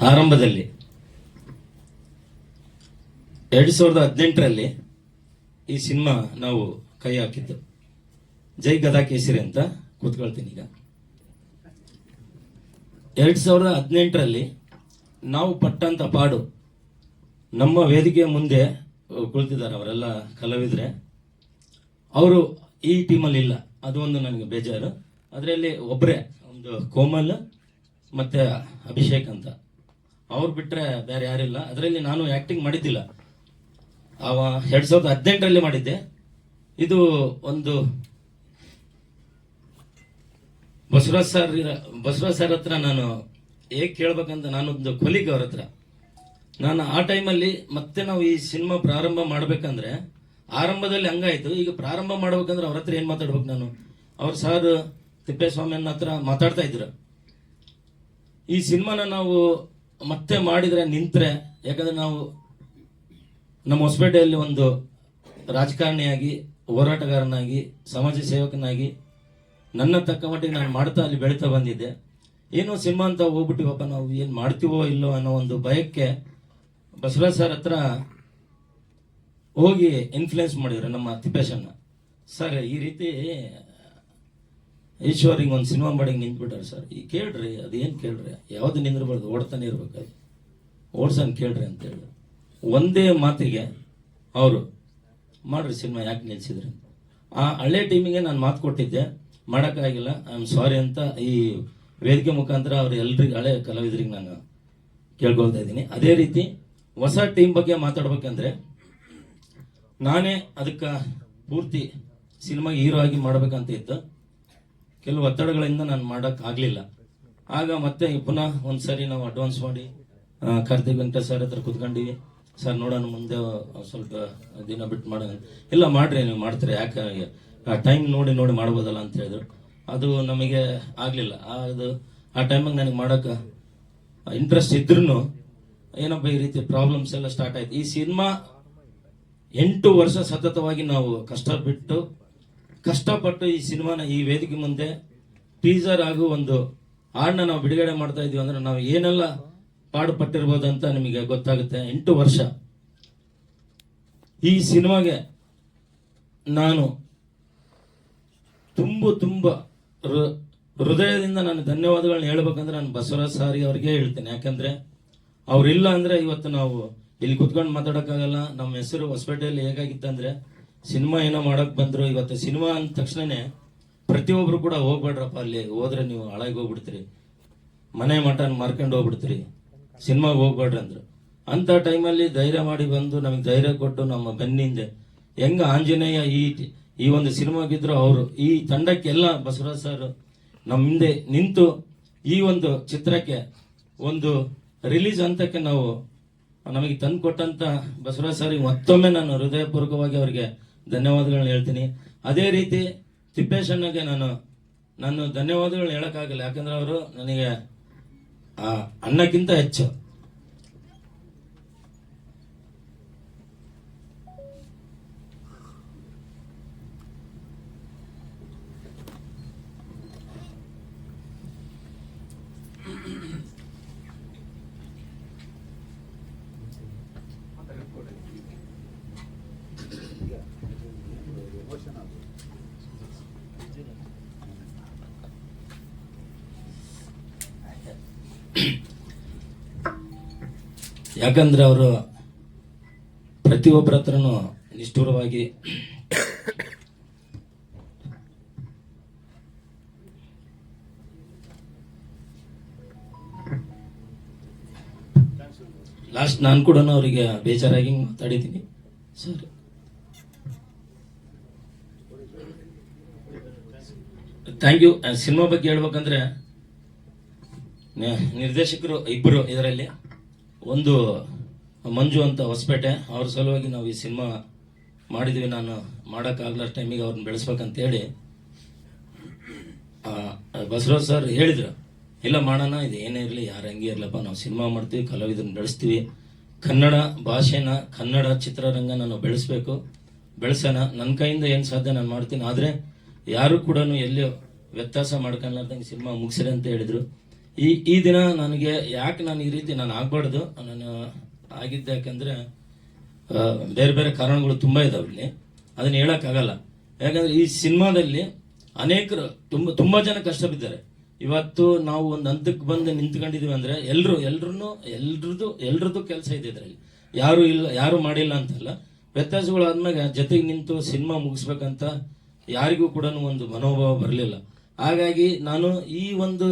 ಆರಂಭದಲ್ಲಿ. ಎರಡು ಸಾವಿರದ ಹದಿನೆಂಟರಲ್ಲಿ ಈ ಸಿನಿಮಾ ನಾವು ಕೈ ಹಾಕಿದ್ದು. ಜೈ ಗದಾ ಕೇಸರಿ ಅಂತ ಕೂತ್ಕೊಳ್ತೀನಿ ಈಗ. ಎರಡು ಸಾವಿರದ ಹದಿನೆಂಟರಲ್ಲಿ ನಾವು ಪಟ್ಟಂಥ ಪಾಡು ನಮ್ಮ ವೇದಿಕೆಯ ಮುಂದೆ ಕುಳಿತಿದ್ದಾರೆ ಅವರೆಲ್ಲ ಕಲಾವಿದರೆ. ಅವರು ಈ ಟೀಮಲ್ಲಿ ಇಲ್ಲ. ಅದು ಒಂದು ನನಗೆ ಬೇಜಾರು. ಅದರಲ್ಲಿ ಒಬ್ಬರೇ ಒಂದು ಕೋಮಲ್ ಮತ್ತೆ ಅಭಿಷೇಕ್ ಅಂತ. ಅವ್ರು ಬಿಟ್ರೆ ಬೇರೆ ಯಾರಿಲ್ಲ. ಅದರಲ್ಲಿ ನಾನು ಆಕ್ಟಿಂಗ್ ಮಾಡಿದ್ದಿಲ್ಲ. ಅವ ಎರಡು ಸಾವಿರದ ಹದಿನೆಂಟರಲ್ಲಿ ಮಾಡಿದ್ದೆ. ಇದು ಒಂದು ಬಸವರಾಜ್ ಸರ್ ಬಸವರಾಜ್ ಸರ್ ಹತ್ರ ನಾನು ಹೇಗೆ ಕೇಳ್ಬೇಕಂತ ನಾನೊಂದು ಕೊಲೀಗ್ ಅವ್ರ ಹತ್ರ. ನಾನು ಆ ಟೈಮಲ್ಲಿ ಮತ್ತೆ ನಾವು ಈ ಸಿನಿಮಾ ಪ್ರಾರಂಭ ಮಾಡಬೇಕಂದ್ರೆ ಆರಂಭದಲ್ಲಿ ಹಂಗಾಯ್ತು. ಈಗ ಪ್ರಾರಂಭ ಮಾಡ್ಬೇಕಂದ್ರೆ ಅವ್ರ ಹತ್ರ ಏನು ಮಾತಾಡ್ಬೇಕು ನಾನು? ಅವ್ರ ಸರ್ ತಿಪ್ಪೇಸ್ವಾಮಿಯನ್ನ ಹತ್ರ ಮಾತಾಡ್ತಾ ಇದ್ರು. ಈ ಸಿನಿಮಾನ ನಾವು ಮತ್ತೆ ಮಾಡಿದ್ರೆ ನಿಂತರೆ, ಯಾಕಂದ್ರೆ ನಾವು ನಮ್ಮ ಹೊಸಪೇಟೆಯಲ್ಲಿ ಒಂದು ರಾಜಕಾರಣಿಯಾಗಿ, ಹೋರಾಟಗಾರನಾಗಿ, ಸಮಾಜ ಸೇವಕನಾಗಿ, ನನ್ನ ತಕ್ಕ ಮಟ್ಟಿಗೆ ನಾನು ಮಾಡ್ತಾ ಅಲ್ಲಿ ಬೆಳೀತಾ ಬಂದಿದ್ದೆ. ಏನೋ ಸಿನಿಮಾ ಅಂತ ಹೋಗ್ಬಿಟ್ಟಿವಪ್ಪ, ನಾವು ಏನು ಮಾಡ್ತೀವೋ ಇಲ್ಲೋ ಅನ್ನೋ ಒಂದು ಭಯಕ್ಕೆ ಬಸವರಾಜ್ ಸರ್ ಹತ್ರ ಹೋಗಿ ಇನ್ಫ್ಲುಯೆನ್ಸ್ ಮಾಡಿದ್ರು ನಮ್ಮ ತಿಪ್ಪೇಶನ್ನ ಸರ್, ಈ ರೀತಿ ಈಶ್ವರ್ ಹಿಂಗೆ ಒಂದು ಸಿನಿಮಾ ಮಾಡಿ ನಿಂತ್ಬಿಟ್ಟಾರೆ ಸರ್. ಈ ಕೇಳ್ರಿ, ಅದೇನು ಕೇಳ್ರಿ? ಯಾವ್ದು ನಿಂದಿರ್ಬಾರ್ದು, ಓಡ್ತಾನೆ ಇರ್ಬೇಕು ಅದು. ಓಡ್ಸನ್ ಕೇಳ್ರಿ ಅಂತ ಹೇಳಿ. ಒಂದೇ ಮಾತಿಗೆ ಅವರು, ಮಾಡ್ರಿ ಸಿನಿಮಾ, ಯಾಕೆ ನಿಲ್ಸಿದ್ರಿ? ಆ ಹಳೆ ಟೀಮಿಗೆ ನಾನು ಮಾತು ಕೊಟ್ಟಿದ್ದೆ. ಮಾಡೋಕ್ಕಾಗಿಲ್ಲ ಐ ಆಮ್ ಸಾರಿ ಅಂತ ಈ ವೇದಿಕೆ ಮುಖಾಂತರ ಅವ್ರ ಎಲ್ರಿಗೆ, ಹಳೆ ಕಲಾವಿದರಿಗೆ ನಾನು ಕೇಳ್ಕೊಳ್ತಾ ಇದ್ದೀನಿ. ಅದೇ ರೀತಿ ಹೊಸ ಟೀಮ್ ಬಗ್ಗೆ ಮಾತಾಡ್ಬೇಕಂದ್ರೆ, ನಾನೇ ಅದಕ್ಕೆ ಪೂರ್ತಿ ಸಿನಿಮಾ ಹೀರೋ ಆಗಿ ಮಾಡ್ಬೇಕಂತ ಇತ್ತು ಕೆಲವು ಒತ್ತಡಗಳಿಂದ ನಾನು ಮಾಡಕ್ ಆಗ್ಲಿಲ್ಲ. ಆಗ ಮತ್ತೆ ಪುನಃ ಒಂದ್ಸರಿ ನಾವು ಅಡ್ವಾನ್ಸ್ ಮಾಡಿ ಕಾರ್ತಿಕ್ ವೆಂಕಟ ಸರ್ ಹತ್ರ ಕುತ್ಕೊಂಡಿವಿ. ಸರ್ ನೋಡೋಣ ಮುಂದೆ ಸ್ವಲ್ಪ ದಿನ ಬಿಟ್ಟು ಮಾಡೋಣ ಇಲ್ಲ, ಮಾಡ್ರಿ, ನೀವು ಮಾಡ್ತೀರಿ. ಯಾಕೆ, ಆ ಟೈಮ್ ನೋಡಿ ನೋಡಿ ಮಾಡ್ಬೋದಲ್ಲ ಅಂತ ಹೇಳಿದ್ರು. ಅದು ನಮಗೆ ಆಗ್ಲಿಲ್ಲ. ಅದು, ಆ ಟೈಮಿಗೆ ನನಗೆ ಮಾಡಕ್ಕೆ ಇಂಟ್ರೆಸ್ಟ್ ಇದ್ರೂ ಏನಪ್ಪ ಈ ರೀತಿ ಪ್ರಾಬ್ಲಮ್ಸ್ ಎಲ್ಲ ಸ್ಟಾರ್ಟ್ ಆಯ್ತು. ಈ ಸಿನಿಮಾ ಎಂಟು ವರ್ಷ ಸತತವಾಗಿ ನಾವು ಕಷ್ಟಪಟ್ಟು ಕಷ್ಟಪಟ್ಟು ಈ ಸಿನಿಮಾನ ಈ ವೇದಿಕೆ ಮುಂದೆ ಟೀಸರ್ ಹಾಗೂ ಒಂದು ಹಾಡನ್ನ ನಾವು ಬಿಡುಗಡೆ ಮಾಡ್ತಾ ಇದೀವಿ ಅಂದ್ರೆ ನಾವು ಏನೆಲ್ಲ ಪಾಡು ಪಟ್ಟಿರ್ಬೋದು ಅಂತ ನಿಮಗೆ ಗೊತ್ತಾಗುತ್ತೆ. ಎಂಟು ವರ್ಷ. ಈ ಸಿನಿಮಾಗೆ ನಾನು ತುಂಬ ತುಂಬ ಹೃದಯದಿಂದ ನಾನು ಧನ್ಯವಾದಗಳನ್ನ ಹೇಳ್ಬೇಕಂದ್ರೆ ನಾನು ಬಸವರಾಜ್ ಸಾರಿ ಅವ್ರಿಗೆ ಹೇಳ್ತೇನೆ. ಯಾಕಂದ್ರೆ ಅವ್ರಿಲ್ಲ ಅಂದ್ರೆ ಇವತ್ತು ನಾವು ಇಲ್ಲಿ ಕುತ್ಕೊಂಡು ಮಾತಾಡೋಕ್ಕಾಗಲ್ಲ. ನಮ್ಮ ಹೆಸರು ಹೊಸಪೇಟೆಯಲ್ಲಿ ಹೇಗಾಗಿತ್ತಂದ್ರೆ ಸಿನಿಮಾ ಏನೋ ಮಾಡಕ್ ಬಂದ್ರು, ಇವತ್ತು ಸಿನಿಮಾ ಅಂದ ತಕ್ಷಣನೇ ಪ್ರತಿಯೊಬ್ರು ಕೂಡ ಹೋಗ್ಬೇಡ್ರಪ್ಪ ಅಲ್ಲಿ, ಹೋದ್ರೆ ನೀವು ಹಾಳಾಗಿ ಹೋಗ್ಬಿಡ್ತೀರಿ. ಮನೆ ಮಠನ ಮಾರ್ಕೊಂಡು ಹೋಗ್ಬಿಡ್ತೀರಿ. ಸಿನಿಮಾಗೆ ಹೋಗ್ಬೇಡ್ರಿ ಅಂದರು. ಅಂಥ ಟೈಮಲ್ಲಿ ಧೈರ್ಯ ಮಾಡಿ ಬಂದು ನಮಗೆ ಧೈರ್ಯ ಕೊಟ್ಟು ನಮ್ಮ ಬೆನ್ನಿಂದೆ, ಹೆಂಗ ಆಂಜನೇಯ ಈ ಈ ಒಂದು ಸಿನಿಮಾಗಿದ್ರು ಅವರು, ಈ ತಂಡಕ್ಕೆಲ್ಲ ಬಸವರಾಜ್ ಸರ್ ನಮ್ಮ ಹಿಂದೆ ನಿಂತು ಈ ಒಂದು ಚಿತ್ರಕ್ಕೆ ಒಂದು ರಿಲೀಸ್ ಹಂತಕ್ಕೆ ನಾವು ನಮಗೆ ತಂದು ಕೊಟ್ಟಂತ ಬಸವರಾಜ್ ಸರ್ ಮತ್ತೊಮ್ಮೆ ನಾನು ಹೃದಯಪೂರ್ವಕವಾಗಿ ಅವರಿಗೆ ಧನ್ಯವಾದಗಳನ್ನ ಹೇಳ್ತೀನಿ. ಅದೇ ರೀತಿ ತಿಪ್ಪೇಶಣ್ಣಗೆ ನಾನು ನಾನು ಧನ್ಯವಾದಗಳನ್ನ ಹೇಳೋಕ್ಕಾಗಲ್ಲ. ಯಾಕಂದ್ರೆ ಅವರು ನನಗೆ, ಆ ಅಣ್ಣಕ್ಕಿಂತ ಹೆಚ್ಚು. ಯಾಕಂದ್ರೆ ಅವರು ಪ್ರತಿಯೊಬ್ಬರ ಹತ್ರನೂ ನಿಷ್ಠುರವಾಗಿ ಲಾಸ್ಟ್ ನಾನು ಕೂಡ ಅವರಿಗೆ ಬೇಜಾರಾಗಿ ಮಾತಾಡಿದ್ದೀನಿ, ಸರ್. ಥ್ಯಾಂಕ್ ಯು ಸಿನಿಮಾ ಬಗ್ಗೆ ಹೇಳ್ಬೇಕಂದ್ರೆ ನಿರ್ದೇಶಕರು ಇಬ್ಬರು ಇದರಲ್ಲಿ. ಒಂದು ಮಂಜು ಅಂತ ಹೊಸಪೇಟೆ. ಅವ್ರ ಸಲುವಾಗಿ ನಾವು ಈ ಸಿನಿಮಾ ಮಾಡಿದ್ವಿ. ನಾನು ಮಾಡೋಕ್ಕಾಗಲ್ಲ ಟೈಮಿಗೆ ಅವ್ರನ್ನ ಬೆಳೆಸ್ಬೇಕಂತ ಹೇಳಿ ಆ, ಬಸವರಾಜ್ ಸರ್ ಹೇಳಿದ್ರು ಇಲ್ಲ ಮಾಡೋಣ ಇದು ಏನೇ ಇರಲಿ ಯಾರು ಹಂಗೆ ಇರಲಪ್ಪ ನಾವು ಸಿನಿಮಾ ಮಾಡ್ತೀವಿ ಕಲಾವಿದರನ್ನ ಬೆಳೆಸ್ತೀವಿ. ಕನ್ನಡ ಭಾಷೆನ ಕನ್ನಡ ಚಿತ್ರರಂಗ ನಾವು ಬೆಳೆಸ್ಬೇಕು. ಬೆಳೆಸೋಣ. ನನ್ನ ಕೈಯಿಂದ ಏನು ಸಾಧ್ಯ ನಾನು ಮಾಡ್ತೀನಿ. ಆದರೆ ಯಾರು ಕೂಡ ಎಲ್ಲಿ ವ್ಯತ್ಯಾಸ ಮಾಡ್ಕೊಳ್ಳಾರ್ದಂಗೆ ಸಿನಿಮಾ ಮುಗಿಸಿರಿ ಅಂತ ಹೇಳಿದ್ರು. ಈ ಈ ದಿನ ನನಗೆ ಯಾಕೆ ನಾನು ಈ ರೀತಿ ನಾನು ಆಗಬಾರ್ದು? ನಾನು ಆಗಿದ್ದೆ ಯಾಕಂದರೆ ಬೇರೆ ಬೇರೆ ಕಾರಣಗಳು ತುಂಬ ಇದಾವೆ ಇಲ್ಲಿ. ಅದನ್ನು ಹೇಳೋಕ್ಕಾಗಲ್ಲ. ಯಾಕಂದರೆ ಈ ಸಿನಿಮಾದಲ್ಲಿ ಅನೇಕರು ತುಂಬ ತುಂಬ ಜನ ಕಷ್ಟ ಬಿದ್ದಾರೆ ಇವತ್ತು ನಾವು ಒಂದು ಹಂತಕ್ಕೆ ಬಂದು ನಿಂತ್ಕೊಂಡಿದ್ದೀವಿ ಅಂದರೆ ಎಲ್ಲರೂ ಎಲ್ಲರೂ ಎಲ್ರದ್ದು ಎಲ್ರದ್ದು ಕೆಲಸ ಇದೆ ಇದರಲ್ಲಿ. ಯಾರು ಇಲ್ಲ, ಯಾರು ಮಾಡಿಲ್ಲ ಅಂತಲ್ಲ. ವ್ಯತ್ಯಾಸಗಳು ಆದ್ಮೇಲೆ ಜೊತೆಗೆ ನಿಂತು ಸಿನಿಮಾ ಮುಗಿಸ್ಬೇಕಂತ ಯಾರಿಗೂ ಕೂಡ ಒಂದು ಮನೋಭಾವ ಬರಲಿಲ್ಲ. ಹಾಗಾಗಿ ನಾನು ಈ ಒಂದು